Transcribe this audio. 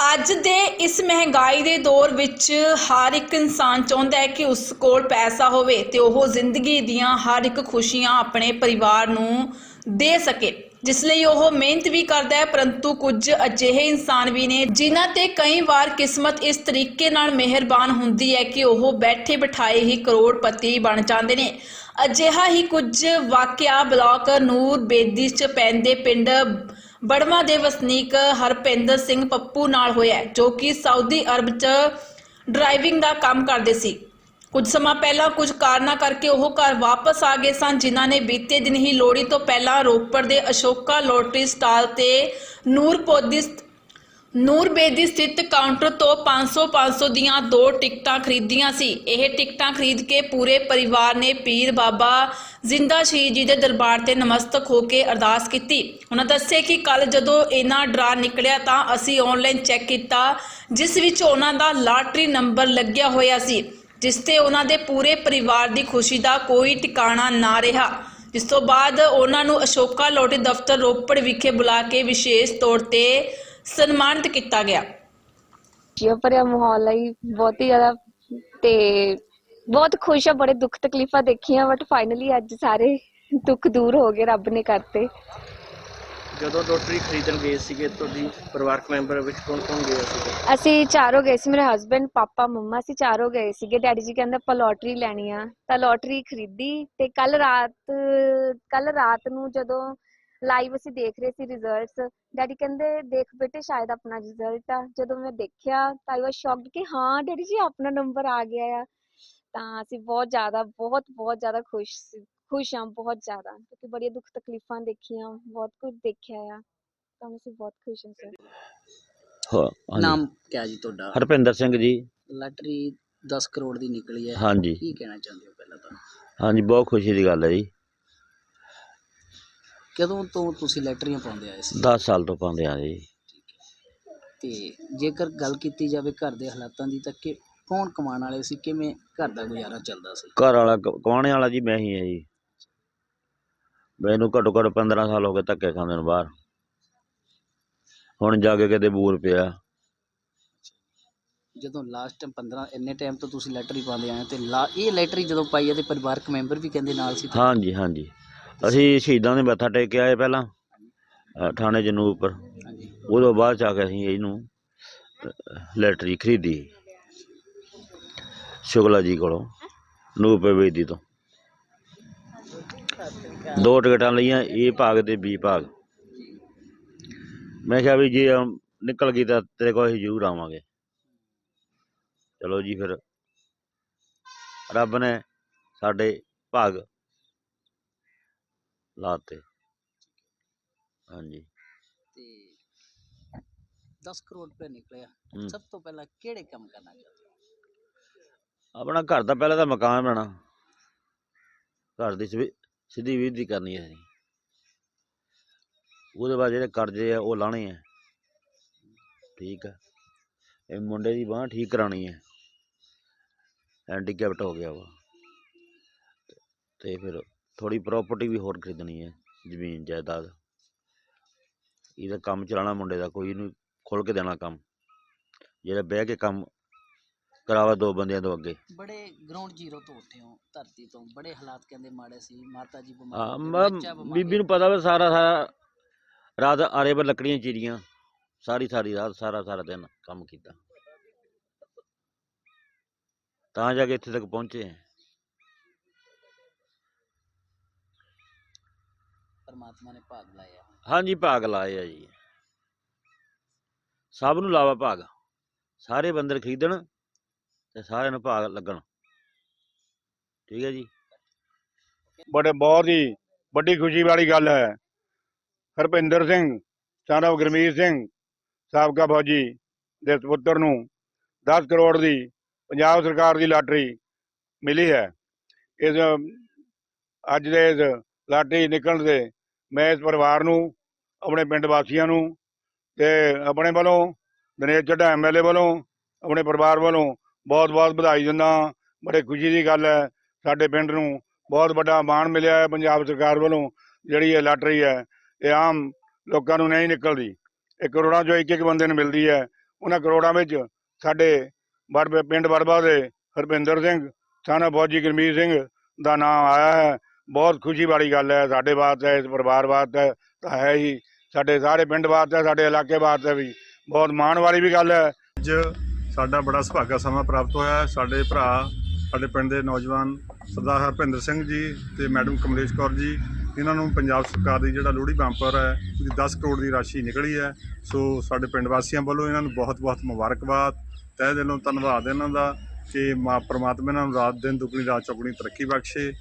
ਅੱਜ ਦੇ ਇਸ ਮਹਿੰਗਾਈ ਦੇ ਦੌਰ ਵਿੱਚ ਹਰ ਇੱਕ ਇਨਸਾਨ ਚਾਹੁੰਦਾ ਹੈ ਕਿ ਉਸ ਕੋਲ ਪੈਸਾ ਹੋਵੇ ਤੇ ਉਹ ਜ਼ਿੰਦਗੀ ਦੀਆਂ ਹਰ ਇੱਕ ਖੁਸ਼ੀਆਂ ਆਪਣੇ ਪਰਿਵਾਰ ਨੂੰ ਦੇ ਸਕੇ, ਜਿਸ ਲਈ ਉਹ ਮਿਹਨਤ ਵੀ ਕਰਦਾ ਹੈ, ਪਰੰਤੂ ਕੁਝ ਅਜਿਹੇ ਇਨਸਾਨ ਵੀ ਨੇ ਜਿਨ੍ਹਾਂ ਤੇ ਕਈ ਵਾਰ ਕਿਸਮਤ ਇਸ ਤਰੀਕੇ ਨਾਲ ਮਿਹਰਬਾਨ ਹੁੰਦੀ ਹੈ ਕਿ ਉਹ ਬੈਠੇ ਬਿਠਾਏ ਹੀ ਕਰੋੜਪਤੀ ਬਣ ਜਾਂਦੇ ਨੇ। ਅਜਿਹਾ ਹੀ ਕੁਝ ਵਾਕਿਆ ਬਲਾਕ ਨੂਰ ਬੇਦੀ ਚ ਪੈਂਦੇ ਪਿੰਡ ਬੜਮਾ ਦੇ ਵਸਨੀਕ ਹਰਪਿੰਦਰ ਸਿੰਘ ਪੱਪੂ ਨਾਲ ਹੋਇਆ ਜੋ ਕਿ ਸਾਊਦੀ ਅਰਬ 'ਚ ਡਰਾਈਵਿੰਗ ਦਾ ਕੰਮ ਕਰਦੇ ਸੀ। ਕੁਝ ਸਮਾਂ ਪਹਿਲਾਂ ਕੁਝ ਕਾਰਨਾਂ ਕਰਕੇ ਉਹ ਘਰ ਵਾਪਸ ਆ ਗਏ ਸਨ, ਜਿਨ੍ਹਾਂ ਨੇ ਬੀਤੇ ਦਿਨ ਹੀ ਲੋਹੜੀ ਤੋਂ ਪਹਿਲਾਂ ਰੋਪੜ ਦੇ ਅਸ਼ੋਕਾ ਲੋਟਰੀ ਸਟਾਲ ਤੇ ਨੂਰਪੋਦੀ ਨੂਰਬੇਦੀ ਸਥਿਤ ਕਾਊਂਟਰ ਤੋਂ 500 500 ਦੀਆਂ ਦੋ ਟਿਕਟਾਂ ਖਰੀਦੀਆਂ ਸੀ। ਇਹ ਟਿਕਟਾਂ ਖਰੀਦ ਕੇ ਪੂਰੇ ਪਰਿਵਾਰ ਨੇ ਪੀਰ ਬਾਬਾ ਜ਼ਿੰਦਾ ਸ਼ਹੀਦ ਜੀ ਦੇ ਦਰਬਾਰ ਤੇ ਨਮਸਤਕ ਹੋ ਕੇ ਅਰਦਾਸ ਕੀਤੀ। ਉਹਨਾਂ ਦੱਸਿਆ ਕਿ ਕੱਲ ਜਦੋਂ ਇਹਨਾਂ ਡਰਾ ਨਿਕਲਿਆ ਤਾਂ ਅਸੀਂ ਆਨਲਾਈਨ ਚੈੱਕ ਕੀਤਾ, ਜਿਸ ਵਿੱਚ ਉਹਨਾਂ ਦਾ ਲਾਟਰੀ ਨੰਬਰ ਲੱਗਿਆ ਹੋਇਆ ਸੀ, ਜਿਸ ਤੇ ਉਹਨਾਂ ਦੇ ਪੂਰੇ ਪਰਿਵਾਰ ਦੀ ਖੁਸ਼ੀ ਦਾ ਕੋਈ ਟਿਕਾਣਾ ਨਾ ਰਿਹਾ। ਜਿਸ ਤੋਂ ਬਾਅਦ ਉਹਨਾਂ ਨੂੰ ਅਸ਼ੋਕਾ ਲੋਟਰੀ ਦਫ਼ਤਰ ਰੋਪੜ ਵਿਖੇ ਬੁਲਾ ਕੇ ਵਿਸ਼ੇਸ਼ ਤੌਰ ਤੇ ਸਨਮਾਨਿਤ ਕੀਤਾ ਗਿਆ। ਖੁਸ਼ੀਆਂ ਭਰਿਆ ਮਾਹੌਲ ਹੈ ਜੀ, ਬਹੁਤ ਹੀ ਜ਼ਿਆਦਾ ਤੇ ਬਹੁਤ ਖੁਸ਼ ਆ ਬੜੇ ਦੁੱਖ ਤਕਲੀਫਾਂ ਦੇਖੀਆਂ ਬਟ ਫਾਈਨਲੀ ਅੱਜ ਸਾਰੇ ਦੁੱਖ ਦੂਰ ਹੋ ਗਏ ਰੱਬ ਨੇ ਕਰਤੇ। ਜਦੋਂ ਲੋਟਰੀ ਖਰੀਦਣ ਗਏ ਸੀਗੇ ਤੁਹਾਡੀ ਪਰਿਵਾਰਕ ਮੈਂਬਰ ਵਿੱਚ ਕੌਣ ਕੌਣ ਗਿਆ ਸੀਗਾ? ਅਸੀਂ ਚਾਰੋਂ ਗਏ ਸੀ ਮੇਰੇ ਹਸਬੰਡ ਪਾਪਾ ਮੰਮਾ ਅਸੀਂ ਚਾਰੋਂ ਗਏ ਸੀਗੇ। ਡੈਡੀ ਜੀ ਕਹਿੰਦੇ ਆਪਾਂ ਲੋਟਰੀ ਲੈਣੀ ਆ। ਤਾਂ ਲੋਟਰੀ ਖਰੀਦੀ ਤੇ ਕੱਲ ਰਾਤ ਕੱਲ ਰਾਤ ਨੂੰ ਜਦੋਂ ਲਾਈਵ ਅਸੀਂ ਦੇਖ ਰਹੇ ਸੀ ਰਿਜ਼ਲਟਸ ਡੈਡੀ ਕਹਿੰਦੇ ਦੇਖ ਬੇਟੇ ਸ਼ਾਇਦ ਆਪਣਾ ਰਿਜ਼ਲਟ ਆ। ਜਦੋਂ ਮੈਂ ਦੇਖਿਆ ਤਾਂ ਆਈ ਵਾਸ ਸ਼ੌਕਡ ਕਿ ਹਾਂ ਡੈਡੀ ਜੀ ਆਪਣਾ ਨੰਬਰ ਆ ਗਿਆ ਆ। ਤਾਂ ਅਸੀਂ ਬਹੁਤ ਜ਼ਿਆਦਾ ਬਹੁਤ ਬਹੁਤ ਜ਼ਿਆਦਾ ਖੁਸ਼ ਸੀ ਖੁਸ਼ ਹਾਂ ਬਹੁਤ ਜ਼ਿਆਦਾ। ਕਿਉਂਕਿ ਬੜੀਆਂ ਦੁੱਖ ਤਕਲੀਫਾਂ ਦੇਖੀਆਂ ਬਹੁਤ ਕੁਝ ਦੇਖਿਆ ਆ। ਤਾਂ ਅਸੀਂ ਬਹੁਤ ਖੁਸ਼ ਹਾਂ ਸਰ ਹਾਂ ਹਾਂਜੀ। ਨਾਮ ਕਿਆ ਜੀ ਤੁਹਾਡਾ? ਹਰਪਿੰਦਰ ਸਿੰਘ ਜੀ। ਲਾਟਰੀ 10 ਕਰੋੜ ਦੀ ਨਿਕਲੀ ਹੈ। ਹਾਂਜੀ। ਕੀ ਕਹਿਣਾ ਚਾਹੁੰਦੇ ਹੋ ਪਹਿਲਾਂ ਤਾਂ? ਹਾਂਜੀ ਬਹੁਤ ਖੁਸ਼ੀ ਦੀ ਗੱਲ ਹੈ ਜੀ। ਕਦੋਂ ਤੋਂ ਤੁਸੀਂ ਲੈਟਰੀਆਂ ਪਾਉਂਦੇ ਆਏ ਸੀ? 10 ਸਾਲ ਤੋਂ ਪਾਉਂਦੇ ਆ ਜੀ। ਤੇ ਜੇਕਰ ਗੱਲ ਕੀਤੀ ਜਾਵੇ ਘਰ ਦੇ ਹਾਲਾਤਾਂ ਦੀ ਤਾਂ ਕਿ ਕੌਣ ਕਮਾਉਣ ਵਾਲੇ ਸੀ ਕਿਵੇਂ ਘਰ ਦਾ ਗੁਜ਼ਾਰਾ ਚੱਲਦਾ ਸੀ? ਘਰ ਵਾਲਾ ਕਮਾਉਣੇ ਵਾਲਾ ਜੀ ਮੈਂ ਹੀ ਹੈ ਜੀ। ਮੈਨੂੰ ਘੱਟੋ ਘੱਟ 15 ਸਾਲ ਹੋ ਗਏ ਧੱਕੇ ਖਾਂਦੇ ਨੂੰ ਬਾਹਰ। ਹੁਣ ਜਾ ਕੇ ਕਿਤੇ ਬੂਰ ਪਿਆ। ਜਦੋਂ ਲਾਸਟ 15 ਇੰਨੇ ਟਾਈਮ ਤੋਂ ਤੁਸੀਂ ਲੈਟਰੀ ਪਾਉਂਦੇ ਆਏ ਹੋ ਤੇ ਲਾ ਇਹ ਲੈਟਰੀ ਜਦੋਂ ਪਾਈ ਹੈ ਤੇ ਪਰਿਵਾਰਕ ਮੈਂਬਰ ਵੀ ਕਹਿੰਦੇ ਨਾਲ ਸੀ? ਹਾਂਜੀ ਹਾਂਜੀ। ਅਸੀਂ ਸ਼ਹੀਦਾਂ ਦੇ ਮੱਥਾ ਟੇਕ ਕੇ ਆਏ ਪਹਿਲਾਂ ਅ, ਥਾਣੇ ਜਨੂਪਰ ਹਾਂਜੀ। ਉਦੋਂ ਬਾਅਦ ਚ ਆ ਕੇ ਅਸੀਂ ਇਹਨੂੰ ਲੈਟਰੀ ਖਰੀਦੀ। ਸ਼ੁਕਲਾ ਜੀ ਕੋਲੋਂ ਨੂਪੇ ਵੇਦੀ ਤੋਂ। ਦੋ ਟਿਕਟਾਂ ਲਈਆਂ ਏ ਭਾਗ ਤੇ ਬੀ ਭਾਗ। ਮੈਂ ਕਿਹਾ ਵੀ ਜੇ ਅਮ ਨਿਕਲ ਗਈ ਤਾਂ ਤੇਰੇ ਕੋਲ ਅਸੀਂ ਜ਼ਰੂਰ ਆਵਾਂਗੇ। ਚਲੋ ਜੀ ਫਿਰ ਰੱਬ ਨੇ ਸਾਡੇ ਭਾਗ ਲਾਤੇ ਹਾਂਜੀ। ਤੇ 10 ਕਰੋੜ ਰੁਪਏ ਨਿਕਲਿਆ ਹੂੰ। ਸਭ ਤੋਂ ਪਹਿਲਾਂ ਕਿਹੜੇ ਕੰਮ ਕਰਨਾ ਚਾਹੁੰਦੇ ਹੋ? ਆਪਣਾ ਘਰ ਦਾ ਪਹਿਲਾਂ ਤਾਂ ਮਕਾਨ ਬਣਾ ਘਰ ਦੀ ਸਿਵੀ- ਸਿੱਧੀ ਵਿਧੀ ਕਰਨੀ ਹੈ। ਅਸੀਂ ਉਹਦੇ ਬਾਅਦ ਜਿਹੜੇ ਕਰਜ਼ੇ ਆ ਉਹ ਲਾਣੇ ਆ। ਠੀਕ ਆ। ਇਹ ਮੁੰਡੇ ਦੀ ਬਾਂਹ ਠੀਕ ਕਰਾਣੀ ਹੈ। ਹੈਂਡੀਕੈਪਟ ਹੋ ਗਿਆ ਵਾ। ਤੇ ਫਿਰ ਥੋੜੀ ਪ੍ਰਾਪਰਟੀ ਵੀ ਹੋਰ ਖਰੀਦਣੀ ਹੈ ਜ਼ਮੀਨ ਜਾਇਦਾਦ। ਇਹਦਾ ਕੰਮ ਚਲਾਉਣਾ ਮੁੰਡੇ ਦਾ ਕੋਈ ਇਹਨੂੰ ਖੋਲ ਕੇ ਦੇਣਾ ਕੰਮ। ਜਿਹੜਾ ਬਹਿ ਕੇ ਕੰਮ ਕਰਾਵਾ ਦੋ ਬੰਦਿਆਂ ਤੋਂ ਅੱਗੇ। ਬੜੇ ਗਰਾਊਂਡ ਜ਼ੀਰੋ ਤੋਂ ਉੱਠੇ ਹੋ ਧਰਤੀ ਤੋਂ। ਬੜੇ ਹਾਲਾਤ ਕਹਿੰਦੇ ਮਾੜੇ ਸੀ ਮਾਤਾ ਜੀ ਹਾਂ ਮ- ਬਿਮਾਰ ਬੀਬੀ ਨੂੰ ਪਤਾ ਵਾ ਸਾਰਾ ਸਾਰਾ ਰਾਤ ਆਰੇ ਪਰ ਲੱਕੜੀਆਂ ਚੀਰੀਆਂ ਸਾਰੀ ਸਾਰੀ ਰਾਤ ਸਾਰਾ ਸਾਰਾ ਦਿਨ ਕੰਮ ਕੀਤਾ। ਤਾਂ ਜਾ ਕੇ ਇੱਥੇ ਤੱਕ ਪਹੁੰਚੇ। ਹਾਂ। ਪਰਮਾਤਮਾ ਨੇ ਭਾਗ ਲਾਇਆ। ਹਾਂਜੀ ਭਾਗ ਲਾਏ ਆ ਜੀ। ਸਭ ਨੂੰ ਲਾਵਾ ਭਾਗ। ਸਾਰੇ ਬੰਦਰ ਖਰੀਦਣ ਤੇ ਸਾਰਿਆਂ ਨੂੰ ਭਾਗ ਲੱਗਣ। ਠੀਕ ਹੈ ਜੀ। ਬੜੇ ਬਹੁਤ ਹੀ ਵੱਡੀ ਖੁਸ਼ੀ ਵਾਲੀ ਗੱਲ ਹੈ। ਹਰਪਿੰਦਰ ਸਿੰਘ ਸਾਨਵ ਗੁਰਮੀਤ ਸਿੰਘ ਸਾਬਕਾ ਫੌਜੀ ਦੇ ਪੁੱਤਰ ਨੂੰ 10 ਕਰੋੜ ਦੀ ਪੰਜਾਬ ਸਰਕਾਰ ਦੀ ਲਾਟਰੀ ਮਿਲੀ ਹੈ। ਇਸ ਅੱਜ ਦੇ ਇਸ ਲਾਟਰੀ ਨਿਕਲਣ ਦੇ ਮੈਂ ਇਸ ਪਰਿਵਾਰ ਨੂੰ, ਆਪਣੇ ਪਿੰਡ ਵਾਸੀਆਂ ਨੂੰ ਤੇ ਆਪਣੇ ਵੱਲੋਂ, ਦਿਨੇਸ਼ ਚੱਢਾ ਐਮਐਲਏ ਵੱਲੋਂ, ਆਪਣੇ ਪਰਿਵਾਰ ਵੱਲੋਂ ਬਹੁਤ ਬਹੁਤ ਵਧਾਈ ਦਿੰਦਾ ਹਾਂ। ਬੜੇ ਖੁਸ਼ੀ ਦੀ ਗੱਲ ਹੈ, ਸਾਡੇ ਪਿੰਡ ਨੂੰ ਬਹੁਤ ਵੱਡਾ ਮਾਣ ਮਿਲਿਆ ਹੈ ਪੰਜਾਬ ਸਰਕਾਰ ਵੱਲੋਂ, ਜਿਹੜੀ ਇਹ ਲਾਟਰੀ ਹੈ, ਇਹ ਆਮ ਲੋਕਾਂ ਨੂੰ ਨਹੀਂ ਨਿਕਲਦੀ। ਇਹ ਕਰੋੜਾਂ ਜੋ ਇੱਕ ਇੱਕ ਬੰਦੇ ਨੂੰ ਮਿਲਦੀ ਹੈ। ਉਹਨਾਂ ਕਰੋੜਾਂ ਵਿੱਚ ਸਾਡੇ ਬੜਬੇ ਪਿੰਡ ਬੜਬਾ ਦੇ ਹਰਪਿੰਦਰ ਸਿੰਘ ਸਾਨਾ ਫੌਜੀ ਗੁਰਮੀਤ ਸਿੰਘ ਦਾ ਨਾਮ ਆਇਆ ਹੈ। ਬਹੁਤ ਖੁਸ਼ੀ ਵਾਲੀ ਗੱਲ ਹੈ, ਸਾਡੇ ਵਾਸਤੇ, ਇਸ ਪਰਿਵਾਰ ਵਾਸਤੇ ਤਾਂ ਹੈ ਹੀ। ਸਾਡੇ ਸਾਰੇ ਪਿੰਡ ਵਾਸਤੇ, ਸਾਡੇ ਇਲਾਕੇ ਵਾਸਤੇ ਵੀ। ਬਹੁਤ ਮਾਣ ਵਾਲੀ ਵੀ ਗੱਲ ਹੈ। ਅੱਜ ਸਾਡਾ ਬੜਾ ਸੁਭਾਗਾ ਸਮਾਂ ਪ੍ਰਾਪਤ ਹੋਇਆ ਸਾਡੇ ਭਰਾ, ਸਾਡੇ ਪਿੰਡ ਦੇ ਨੌਜਵਾਨ ਸਰਦਾਰ ਹਰਪਿੰਦਰ ਸਿੰਘ ਜੀ ਤੇ ਮੈਡਮ ਕਮਲੇਸ਼ ਕੌਰ ਜੀ, ਇਹਨਾਂ ਨੂੰ ਪੰਜਾਬ ਸਰਕਾਰ ਦੀ ਜਿਹੜਾ ਲੋਹੜੀ ਬੰਪਰ ਹੈ, ਉਹਦੀ 10 ਕਰੋੜ ਦੀ ਰਾਸ਼ੀ ਨਿਕਲੀ ਹੈ। ਸੋ ਸਾਡੇ ਪਿੰਡ ਵਾਸੀਆਂ ਵੱਲੋਂ ਇਹਨਾਂ ਨੂੰ ਬਹੁਤ-ਬਹੁਤ ਮੁਬਾਰਕਬਾਦ। ਤਹਿ ਦਿਲੋਂ ਧੰਨਵਾਦ ਇਹਨਾਂ ਦਾ ਕਿ ਮਾ, ਪ੍ਰਮਾਤਮਾ ਇਹਨਾਂ ਨੂੰ ਰਾਤ ਦਿਨ ਦੁੱਗਣੀ ਰਾਤ ਚੌਗਣੀ ਤਰੱਕੀ ਬਖਸ਼ੇ।